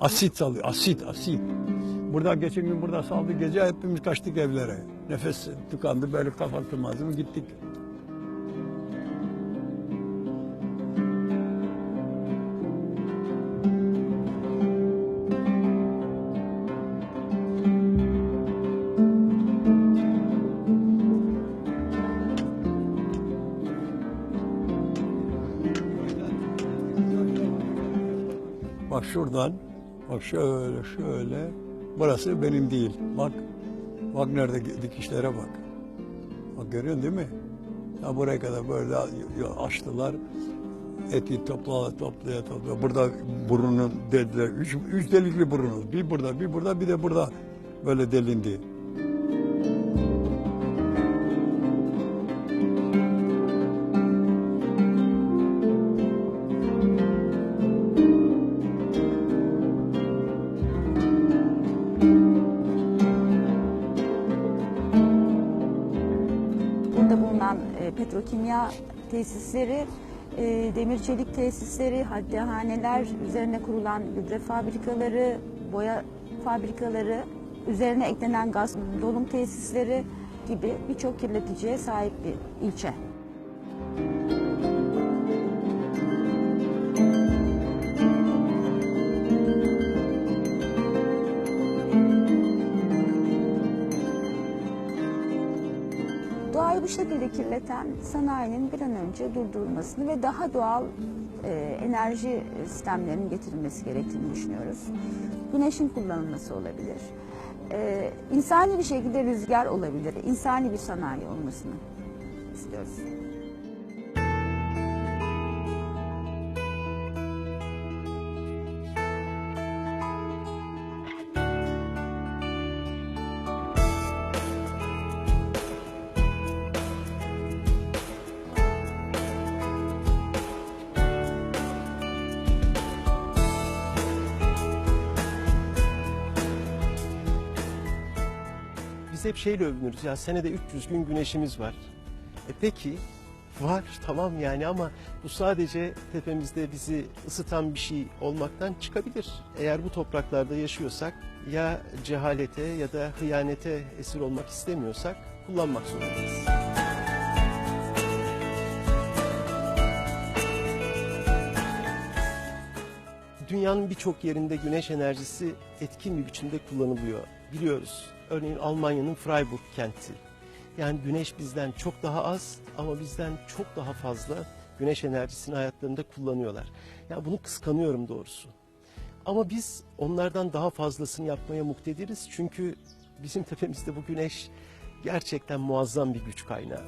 Asit salıyor, asit, asit. Burada geçen gün burada saldı gece hepimiz kaçtık evlere. Nefes tıkandı böyle kapatılmaz mı gittik. Bak şuradan, bak şöyle şöyle. Burası benim değil. Bak, bak nerede dikişlere bak. Bak görüyorsun değil mi? Ya buraya kadar böyle açtılar. Eti topla toplaya toplaya. Burada burnunu dediler. Üç, üç delikli burnu. Bir burada, bir burada, bir de burada böyle delindi. Petrokimya tesisleri, e, demir çelik tesisleri, haddehaneler, üzerine kurulan gübre fabrikaları, boya fabrikaları, üzerine eklenen gaz dolum tesisleri gibi birçok kirleticiye sahip bir ilçe. Doğayı bu şekilde kirleten sanayinin bir an önce durdurulmasını ve daha doğal e, enerji sistemlerinin getirilmesi gerektiğini düşünüyoruz. Güneşin kullanılması olabilir. E, insani bir şekilde rüzgar olabilir. İnsani bir sanayi olmasını istiyoruz. Biz hep şeyle övünürüz ya senede 300 gün güneşimiz var. E peki var tamam yani ama bu sadece tepemizde bizi ısıtan bir şey olmaktan çıkabilir. Eğer bu topraklarda yaşıyorsak ya cehalete ya da hıyanete esir olmak istemiyorsak kullanmak zorundayız. Dünyanın birçok yerinde güneş enerjisi etkin bir biçimde kullanılıyor. Biliyoruz. Örneğin Almanya'nın Freiburg kenti. Yani güneş bizden çok daha az ama bizden çok daha fazla güneş enerjisini hayatlarında kullanıyorlar. Ya bunu kıskanıyorum doğrusu. Ama biz onlardan daha fazlasını yapmaya muktediriz. Çünkü bizim tepemizde bu güneş gerçekten muazzam bir güç kaynağı.